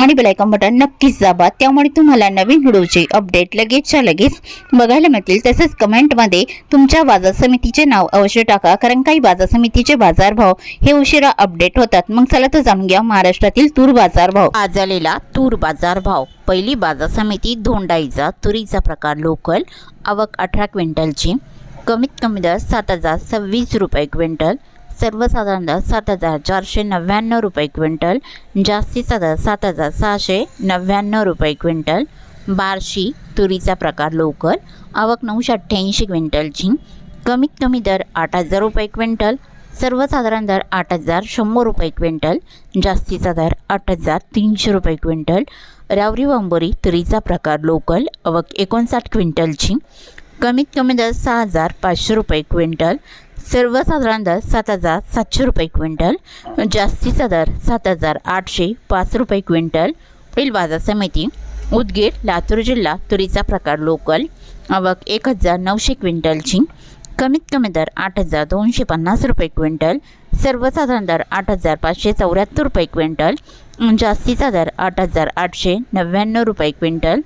आणि bell icon button नक्कीच दाबा. त्यामुळे तुम्हाला नवीन व्हिडिओचे अपडेट लगेचच्या लगेच बघायला मिळतील. तसेच कमेंटमध्ये तुमच्या बाजार समितीचे नाव अवश्य टाका. कारण काही बाजार समितीचे बाजारभाव हे उशिरा अपडेट होतात. मग चला तर जाणून घ्या महाराष्ट्रातील तूर बाजारभाव आज आलेला तूर बाजारभाव पहिली बाजार समिती धोंडाईचा तुरीचा प्रकार लोकल आवक अठरा क्विंटलची. कमीत कमी दर सात हजार सव्वीस रुपये क्विंटल. सर्वसाधारण दर सात हजार चारशे नव्याण्णव रुपये क्विंटल जास्तीचा दर सात हजार सहाशे नव्याण्णव रुपये क्विंटल बार्शी तुरीचा प्रकार लोकल आवक नऊशे अठ्ठ्याऐंशी क्विंटलची कमीत कमी दर आठ हजार रुपये क्विंटल सर्वसाधारण दर आठ हजार शंभर रुपये क्विंटल जास्तीचा दर आठ हजार तीनशे रुपये क्विंटल रावरी वांबोरी तुरीचा प्रकार लोकल अवक एकोणसाठ क्विंटलची कमीत कमी दर सहा हजार पाचशे रुपये क्विंटल सर्वसाधारण दर सात हजार सातशे रुपये क्विंटल जास्तीचा दर सात हजार आठशे पाच रुपये क्विंटल. पुढील बाजार समिती उदगीर लातूर जिल्हा तुरीचा प्रकार लोकल आवक एक हजार नऊशे क्विंटलची. कमीत कमी दर आठ हजार दोनशे पन्नास रुपये क्विंटल. सर्वसाधारण दर आठ हजार पाचशे चौऱ्याहत्तर रुपये क्विंटल. जास्तीचा दर आठ हजार आठशे नव्याण्णव रुपये क्विंटल.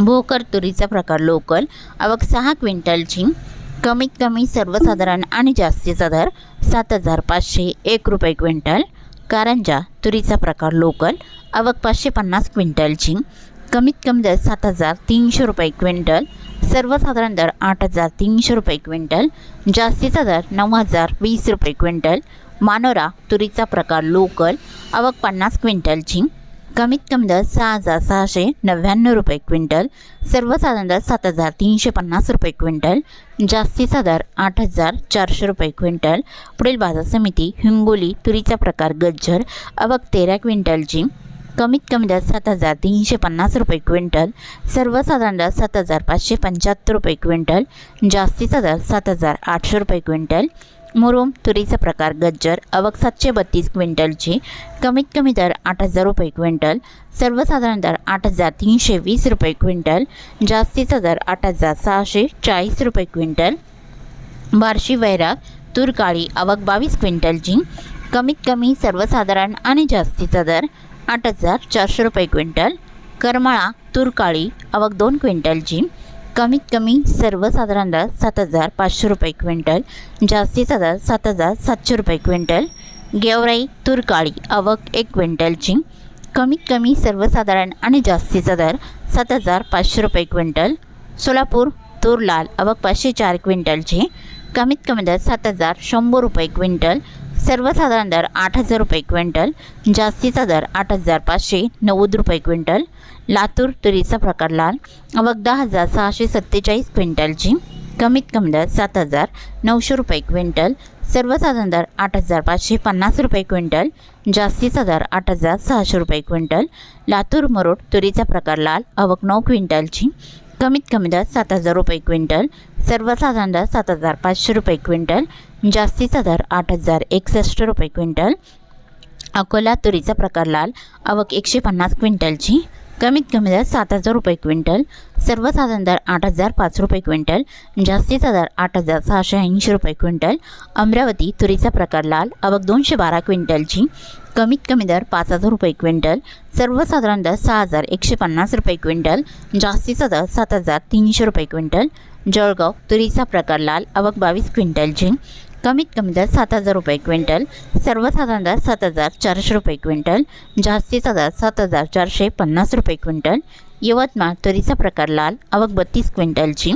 भोकर तुरीचा प्रकार लोकल आवक सहा क्विंटलची. कमीत कमी सर्वसाधारण आणि जास्तीचा दर सात हजार पाचशे एक रुपये क्विंटल कारंजा तुरीचा प्रकार लोकल आवक पाचशे पन्नास क्विंटलची कमीत कमी दर सात हजार तीनशे रुपये क्विंटल सर्वसाधारण दर आठ हजार तीनशे रुपये क्विंटल जास्तीचा दर नऊ हजार वीस रुपये क्विंटल मानोरा तुरीचा प्रकार लोकल आवक पन्नास क्विंटलची कमीत कमी दर सहा हजार सहाशे नव्याण्णव रुपये क्विंटल सर्वसाधारण दर सात हजार तीनशे पन्नास रुपये क्विंटल जास्तीचा दर आठ हजार चारशे रुपये क्विंटल. पुढील बाजार समिती हिंगोली तुरीचा प्रकार गज्जर अवक तेरा क्विंटलची कमीत कमी दर सात हजार तीनशे पन्नास रुपये क्विंटल सर्वसाधारण दर सात हजार पाचशे पंच्याहत्तर रुपये क्विंटल जास्तीचा दर सात हजार आठशे रुपये क्विंटल. मुरुम तुरीचा प्रकार गज्जर आवक सातशे बत्तीस क्विंटलची कमीत कमी दर आठ हजार रुपये क्विंटल सर्वसाधारण दर आठ हजार तीनशे वीस रुपये क्विंटल जास्तीचा दर आठ हजार सहाशे चाळीस रुपये क्विंटल बार्शी वैराग तूर काळी आवक बावीस क्विंटलची कमीत कमी सर्वसाधारण आणि जास्तीचा दर आठ हजार चारशे रुपये क्विंटल करमाळा तूर काळी आवक दोन क्विंटलची कमीत कमी सर्वसाधारण दर सात हजार पाचशे रुपये क्विंटल जास्तीचा दर सात हजार सातशे रुपये क्विंटल गेवराई तूर काळी आवक एक क्विंटलची कमीत कमी सर्वसाधारण आणि जास्तीचा दर सात हजार पाचशे रुपये क्विंटल सोलापूर तूर लाल आवक पाचशे चार क्विंटलची कमीत कमी दर सात हजार शंभर रुपये क्विंटल सर्वसाधारण दर आठ हजार रुपये क्विंटल जास्तीचा दर आठ हजार पाचशे नव्वद रुपये क्विंटल लातूर तुरीचा प्रकार लाल. आवक दहा हजार सहाशे सत्तेचाळीस क्विंटलची कमीत कमी दर सात हजार नऊशे रुपये क्विंटल. सर्वसाधारण दर आठ हजार पाचशे पन्नास रुपये क्विंटल. जास्तीचा दर आठ हजार सहाशे रुपये क्विंटल. लातूर मरोड तुरीचा प्रकार लाल. आवक नऊ क्विंटलची कमीत कमी दर सात हजार रुपये क्विंटल. सर्वसाधारण दर सात हजार पाचशे रुपये क्विंटल. जास्तीचा दर आठ हजार एकसष्ट रुपये क्विंटल. अकोला तुरीचा प्रकार लाल. आवक एकशे पन्नास क्विंटलची कमीत कमी दर सात हजार रुपये क्विंटल सर्वसाधारण दर आठ हजार पाच रुपये क्विंटल जास्तीचा दर आठ हजार सहाशे ऐंशी रुपये क्विंटल अमरावती तुरीचा प्रकार लाल आवक दोनशे बारा क्विंटलची कमीत कमी दर पाच हजार रुपये क्विंटल सर्वसाधारण दर सहा हजार एकशे पन्नास रुपये क्विंटल जास्तीचा दर सात हजार तीनशे रुपये क्विंटल जळगाव तुरीचा प्रकार लाल आवक बावीस क्विंटलची कमीत कमी दर सात हजार रुपये क्विंटल सर्वसाधारण दर सात हजार चारशे रुपये क्विंटल जास्तीचा दर सात हजार चारशे पन्नास रुपये क्विंटल. यवतमाळ तुरीचा प्रकार लाल आवक बत्तीस क्विंटलची.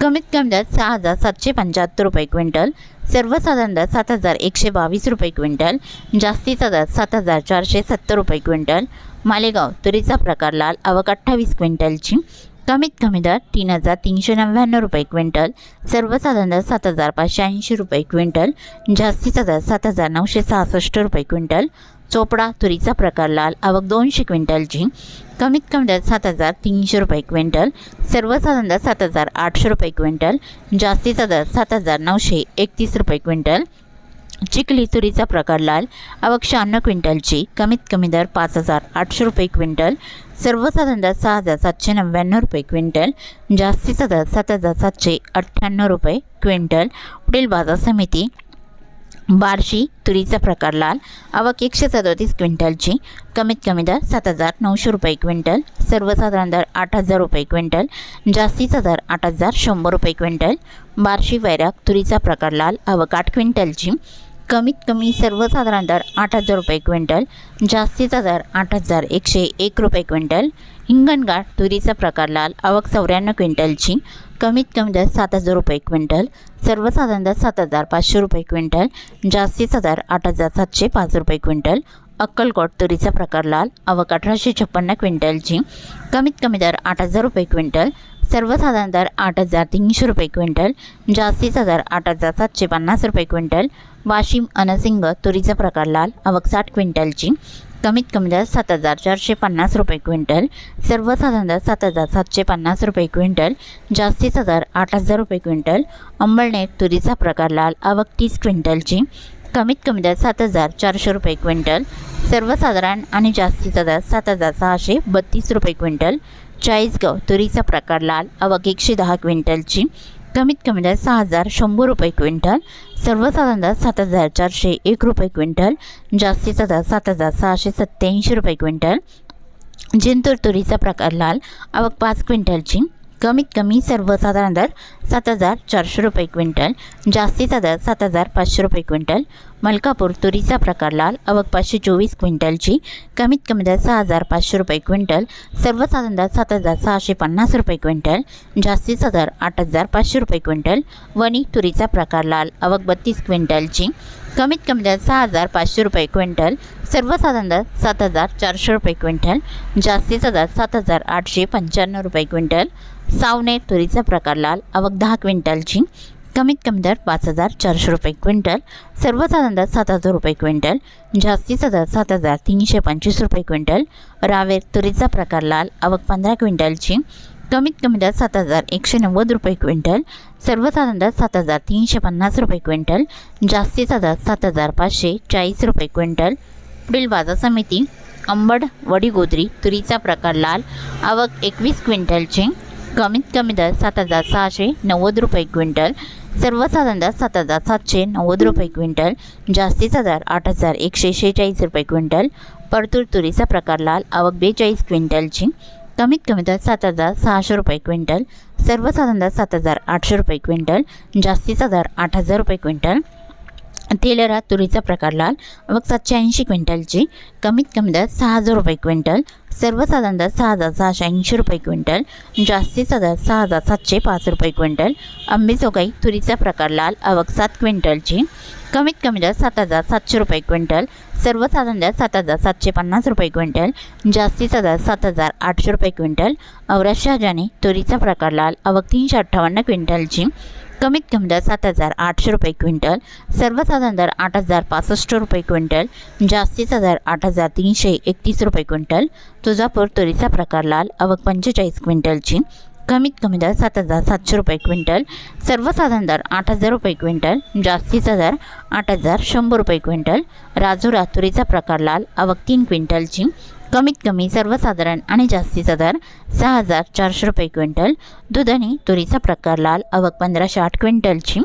कमीत कमी दर सहा हजार सातशे पंच्याहत्तर रुपये क्विंटल सर्वसाधारण दर सात हजार एकशे बावीस रुपये क्विंटल जास्तीचा दर सात हजार चारशे सत्तर रुपये क्विंटल. मालेगाव तुरीचा प्रकार लाल आवक अठ्ठावीस क्विंटलची. कमीत कमी दर तीन हजार तीनशे नव्याण्णव रुपये क्विंटल सर्वसाधारण दर सात हजार पाचशे ऐंशी रुपये क्विंटल जास्तीचा दर सात हजार नऊशे सहासष्ट रुपये क्विंटल चोपडा तुरीचा प्रकार लाल आवक दोनशे क्विंटलची कमीत कमी दर सात हजार तीनशे रुपये क्विंटल सर्वसाधारण दर सात हजार आठशे रुपये क्विंटल जास्तीचा दर सात हजार नऊशे एकतीस रुपये क्विंटल चिखली तुरीचा प्रकार लाल आवक शहाण्णव क्विंटलची कमीत कमी दर पाच हजार आठशे रुपये क्विंटल सर्वसाधारण दर सहा हजार सातशे नव्याण्णव रुपये क्विंटल जास्तीचा दर सात हजार सातशे अठ्ठ्याण्णव रुपये क्विंटल. पुढील बाजार समिती बार्शी तुरीचा प्रकार लाल आवक एकशे सदोतीस क्विंटलची कमीत कमी दर सात हजार नऊशे रुपये क्विंटल सर्वसाधारण दर आठ हजार रुपये क्विंटल जास्तीचा दर आठ हजार शंभर रुपये क्विंटल. बार्शी वैराग तुरीचा प्रकार लाल आवक आठ क्विंटलची कमीत कमी सर्वसाधारण दर आठ हजार रुपये क्विंटल जास्तीचा दर आठ हजार एकशे एक रुपये क्विंटल हिंगणघाट तुरीचा प्रकार लाल आवक चौऱ्याण्णव क्विंटलची कमीत कमी दर सात हजार रुपये क्विंटल सर्वसाधारण दर सात हजार पाचशे रुपये क्विंटल जास्तीचा दर आठ हजार सातशे पाच रुपये क्विंटल अक्कलकोट तुरीचा प्रकार लाल आवक अठराशे छप्पन्न क्विंटलची कमीत कमी दर आठ हजार रुपये क्विंटल सर्वसाधारण दर आठ हजार तीनशे रुपये क्विंटल जास्तीचा दर आठ हजार सातशे पन्नास रुपये क्विंटल वाशिम अनसिंग तुरीचा प्रकार लाल आवक साठ क्विंटलची कमीत कमी दर सात हजार चारशे पन्नास रुपये क्विंटल सर्वसाधारण दर सात हजार सातशे पन्नास रुपये क्विंटल जास्तीचा दर आठ हजार रुपये क्विंटल अंबळनेर तुरीचा प्रकार लाल आवक तीस क्विंटलची कमीत कमी दर सात हजार चारशे रुपये क्विंटल सर्वसाधारण आणि जास्तीचा दर सात हजार सहाशे बत्तीस रुपये क्विंटल चाळीसगाव तुरीचा प्रकार लाल आवक एकशे दहा क्विंटलची कमीत कमी दर सहा हजार शंभर रुपये क्विंटल सर्वसाधारण दर सात हजार चारशे एक रुपये क्विंटल जास्तीचा दर सात हजार सहाशे सत्त्याऐंशी रुपये क्विंटल जिंतूर तुरीचा प्रकार लाल आवक पाच क्विंटलची कमीत कमी सर्वसाधारण दर सात हजार चारशे रुपये क्विंटल जास्तीचा दर सात हजार पाचशे रुपये क्विंटल मलकापूर तुरीचा प्रकार लाल अवक पाचशे चोवीस क्विंटलची कमीत कमी दर सहा हजार पाचशे रुपये क्विंटल सर्वसाधारण दर सात हजार सहाशे पन्नास रुपये क्विंटल जास्तीचा दर आठ हजार पाचशे रुपये क्विंटल वणी तुरीचा प्रकार लाल अवक बत्तीस क्विंटलची कमीत कमी दर सहा हजार पाचशे रुपये क्विंटल सर्वसाधारण दर सात हजार चारशे रुपये क्विंटल जास्तीचा दर सात हजार आठशे पंच्याण्णव रुपये क्विंटल सावने तुरीचा प्रकार लाल आवक दहा क्विंटलची कमीत कमी दर पाच हजार चारशे रुपये क्विंटल सर्वसाधारण दर सात हजार रुपये क्विंटल जास्तीचा दर सात हजार तीनशे पंचवीस रुपये क्विंटल रावेर तुरीचा प्रकार लाल आवक पंधरा क्विंटलची कमीत कमी दर सात हजार एकशे नव्वद रुपये क्विंटल सर्वसाधारण दर सात हजार तीनशे पन्नास रुपये क्विंटल जास्तीचा दर सात हजार पाचशे चाळीस रुपये क्विंटल. पुढील बाजार समिती अंबड वडीगोद्री तुरीचा प्रकार लाल आवक एकवीस क्विंटलची कमीत कमी दर सात हजार सहाशे नव्वद रुपये क्विंटल. सर्वसाधारण दर सात हजार सातशे नव्वद रुपये क्विंटल. जास्तीचा दर आठ हजार एकशे शेहेचाळीस रुपये क्विंटल. परतूर तुरीचा प्रकार लाल आवक बेचाळीस क्विंटलची कमीत कमी दर सात हजार सहाशे रुपये क्विंटल. सर्वसाधारण दर सात हजार आठशे रुपये क्विंटल. जास्तीचा दर आठ हजार रुपये क्विंटल. तेलरात तुरीचा प्रकार लाल मग सातशे ऐंशी क्विंटलची कमीत कमी दर सहा हजार रुपये क्विंटल सर्वसाधारण दर सहा हजार सहाशे ऐंशी रुपये क्विंटल जास्तीचा दर सहा हजार सातशे पाच रुपये क्विंटल आंबेजोगाई तुरीचा प्रकार लाल आवक सात क्विंटलची कमीत कमी दर सात हजार सातशे रुपये क्विंटल सर्वसाधारण दर सात हजार सातशे पन्नास रुपये क्विंटल जास्तीचा दर सात हजार आठशे रुपये क्विंटल औरत शहाजाने तुरीचा प्रकार लाल आवक तीनशे अठ्ठावन्न क्विंटलची कमीत कमी दर सात हजार आठशे रुपये क्विंटल सर्वसाधारण दर आठ हजार पासष्ट रुपये क्विंटल जास्तीचा दर आठ हजार तीनशे एकतीस रुपये क्विंटल तुळजापूर तुरीचा प्रकार लाल अवक पंचेचाळीस क्विंटलची कमीत कमी दर सात हजार सातशे रुपये क्विंटल सर्वसाधारण दर आठ हजार रुपये क्विंटल जास्तीचा दर आठ हजार शंभर रुपये क्विंटल राजू तुरीचा प्रकार लाल अवक तीन क्विंटलची कमीत कमी सर्वसाधारण आणि जास्तीचा दर सहा हजार चारशे रुपये क्विंटल. दुधाणी तुरीचा प्रकार लाल आवक पंधराशे आठ क्विंटलची.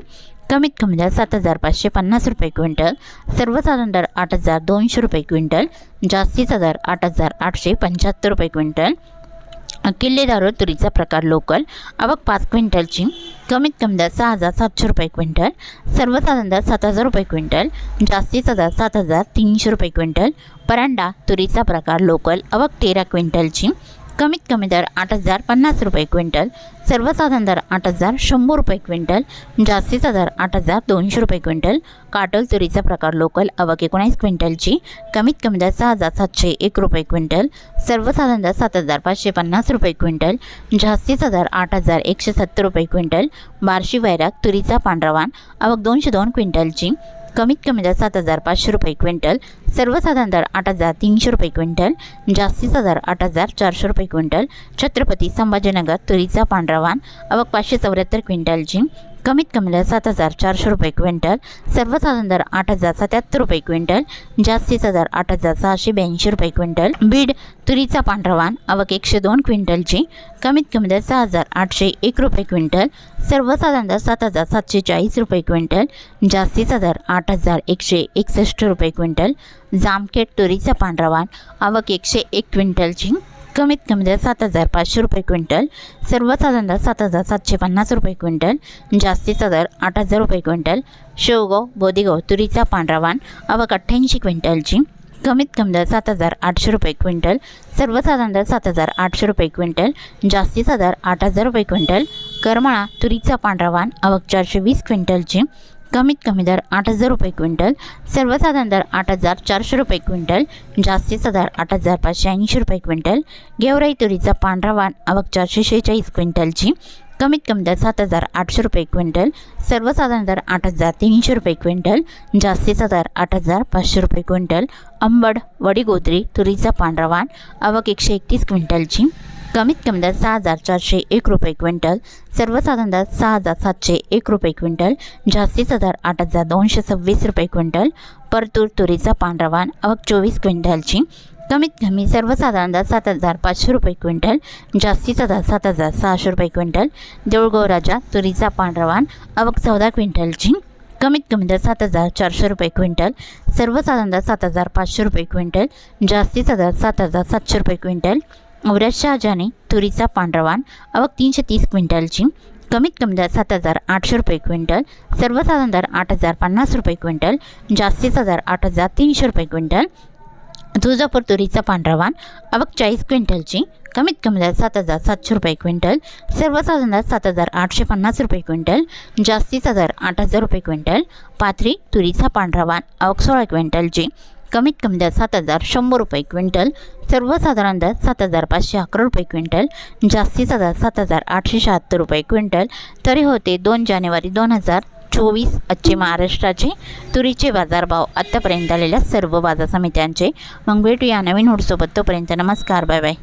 कमीत कमी दर सात हजार पाचशे पन्नास रुपये क्विंटल. सर्वसाधारण दर आठ हजार दोनशे रुपये क्विंटल. जास्तीचा दर आठ हजार आठशे पंच्याहत्तर रुपये क्विंटल. किल्लेदारो तुरीचा प्रकार लोकल आवक पाच क्विंटलची. कमीत कमी दर सहा हजार सातशे रुपये क्विंटल. सर्वसाधारण दर सात हजार रुपये क्विंटल. जास्तीचा दर सात हजार तीनशे रुपये क्विंटल. परांडा तुरीचा प्रकार लोकल आवक तेरा क्विंटलची. कमीत कमी दर आठ हजार पन्नास रुपये क्विंटल सर्वसाधारण दर आठ हजार शंभर रुपये क्विंटल जास्तीचा दर आठ हजार दोनशे रुपये क्विंटल काटोल तुरीचा प्रकार लोकल अवक एकोणीस क्विंटलची कमीत कमी दर सहा हजार सातशे एक रुपये क्विंटल सर्वसाधारण दर सात हजार पाचशे पन्नास रुपये क्विंटल जास्तीचा दर आठ हजार एकशे सत्तर रुपये क्विंटल बार्शी वैराग तुरीचा पांढरावान आवक दोनशे दोन क्विंटलची कमीत कमी दर सात हजार पाचशे रुपये क्विंटल सर्वसाधारण दर आठ हजार तीनशे रुपये क्विंटल जास्तीचा दर आठ हजार चारशे रुपये क्विंटल छत्रपती संभाजीनगर तुरीचा पांढरा वाण आवक पाचशे चौऱ्याहत्तर क्विंटलची कमीत कमी दर सात हजार चारशे रुपये क्विंटल सर्वसाधारण दर आठ हजार सत्याहत्तर रुपये क्विंटल जास्तीचा दर आठ हजार सहाशे ब्याऐंशी रुपये क्विंटल. बीड तुरीचा पांढरा वाण आवक एकशे दोन क्विंटलची कमीत कमी दर सहा हजार आठशे एक रुपये क्विंटल सर्वसाधारण दर सात हजार सातशे चाळीस रुपये क्विंटल जास्तीचा दर आठ हजार एकशे एकसष्ट रुपये क्विंटल. जामखेड तुरीचा पांढरा वाण आवक एकशे एक क्विंटलची कमीत कमी दर सात हजार पाचशे रुपये क्विंटल सर्वसाधारण दर सात हजार सातशे पन्नास रुपये क्विंटल जास्तीचा दर आठ हजार रुपये क्विंटल शेवगाव बोदेगाव तुरीचा पांढरा वाण अवक अठ्ठ्याऐंशी क्विंटलची. कमीत कमी दर सात हजार आठशे रुपये क्विंटल सर्वसाधारण दर सात हजार आठशे रुपये क्विंटल जास्तीचा दर आठ हजार रुपये क्विंटल करमाळा तुरीचा पांढरा वाण अवक चारशे वीस क्विंटलची. कमीत कमी दर आठ हजार रुपये क्विंटल सर्वसाधारण दर आठ हजार चारशे रुपये क्विंटल जास्तीचा दर आठ हजार पाचशे ऐंशी रुपये क्विंटल गेवराई तुरीचा पांढरा वाण आवक चारशे शेहेचाळीस क्विंटलची कमीत कमी दर सात हजार आठशे रुपये क्विंटल सर्वसाधारण दर आठ हजार तीनशे रुपये क्विंटल जास्तीचा दर आठ हजार पाचशे रुपये क्विंटल अंबड वडीगोत्री तुरीचा पांढरा वाण आवक एकशे एकतीस क्विंटलची. कमीत कमी दर सहा हजार चारशे एक रुपये क्विंटल सर्वसाधारण दर सहा हजार सातशे एक रुपये क्विंटल जास्तीचा दर आठ हजार दोनशे सव्वीस रुपये क्विंटल परतूर तुरीचा पांढरावान अवक चोवीस क्विंटलची. कमीत कमी सर्वसाधारण दर सात हजार पाचशे रुपये क्विंटल जास्तीचा दर सात हजार सहाशे रुपये क्विंटल देऊळगाव राजा तुरीचा पांढरावान अवक चौदा क्विंटलची. कमीत कमी दर सात हजार चारशे रुपये क्विंटल सर्वसाधारण दर सात हजार पाचशे रुपये क्विंटल जास्तीचा दर सात हजार सातशे रुपये क्विंटल औरत शहाजाने तुरीचा पांढरवान वाण आवक तीनशे तीस क्विंटलची कमीत कमी दर सात हजार आठशे रुपये क्विंटल सर्वसाधारण दर आठ हजार पन्नास रुपये क्विंटल जास्तीचा दर आठ हजार तीनशे रुपये क्विंटल. तुळजापूर तुरीचा पांढरा वाण आवक चाळीस क्विंटलची कमीत कमी दर सात हजार सातशे रुपये क्विंटल सर्वसाधारण दर सात हजार आठशे पन्नास रुपये क्विंटल जास्तीचा दर आठ हजार रुपये क्विंटल. पाथरी तुरीचा पांढरा वाण आवक सोळा क्विंटलची कमीत कमी दर सात हजार शंभर रुपये क्विंटल सर्वसाधारण दर सात हजार पाचशे अकरा रुपये क्विंटल जास्तीचा दर सात हजार आठशे शहात्तर रुपये क्विंटल. तरी होते दोन जानेवारी दोन हजार चोवीस आजचे महाराष्ट्राचे तुरीचे बाजारभाव आत्तापर्यंत आलेल्या सर्व बाजार समित्यांचे. मग भेटूया नवीन हुडसोबत तोपर्यंत नमस्कार बाय बाय.